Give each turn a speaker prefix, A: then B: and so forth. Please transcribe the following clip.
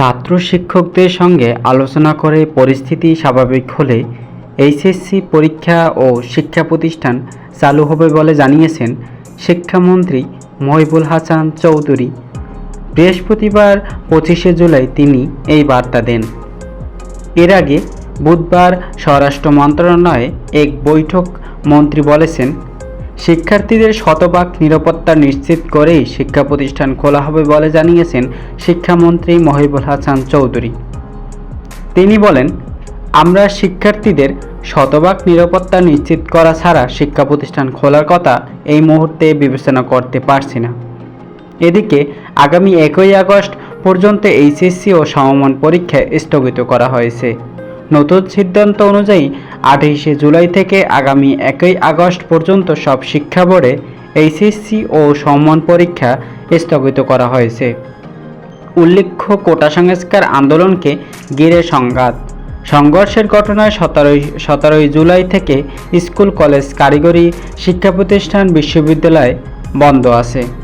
A: ছাত্র শিক্ষকদের সঙ্গে আলোচনা করে পরিস্থিতি স্বাভাবিক হলে এইচএসসি পরীক্ষা ও শিক্ষা প্রতিষ্ঠান চালু হবে বলে জানিয়েছেন শিক্ষামন্ত্রী মহিবুল হাসান চৌধুরী বৃহস্পতিবার পঁচিশে জুলাই তিনি এই বার্তা দেন এর আগে বুধবার স্বরাষ্ট্র মন্ত্রণালয়ে এক বৈঠক মন্ত্রী বলেছেন শিক্ষার্থীদের শতভাগ নিরাপত্তা নিশ্চিত করেই শিক্ষা প্রতিষ্ঠান খোলা হবে বলে জানিয়েছেন শিক্ষামন্ত্রী মহিবুল হাসান চৌধুরী তিনি বলেন আমরা শিক্ষার্থীদের শতভাগ নিরাপত্তা নিশ্চিত করা ছাড়া শিক্ষা প্রতিষ্ঠান খোলার কথা এই মুহূর্তে বিবেচনা করতে পারছি না এদিকে আগামী একই আগস্ট পর্যন্ত এইচএসসি ও সমমান পরীক্ষা স্থগিত করা হয়েছে নতুন সিদ্ধান্ত অনুযায়ী আঠাইশে জুলাই থেকে আগামী একই আগস্ট পর্যন্ত সব শিক্ষা বোর্ডে এইচএসসি ও সম্মান পরীক্ষা স্থগিত করা হয়েছে উল্লেখ্য কোটা সংস্কার আন্দোলনকে ঘিরে সংঘাত সংঘর্ষের ঘটনায় সতেরোই সতেরোই জুলাই থেকে স্কুল কলেজ কারিগরি শিক্ষা প্রতিষ্ঠান বিশ্ববিদ্যালয় বন্ধ আছে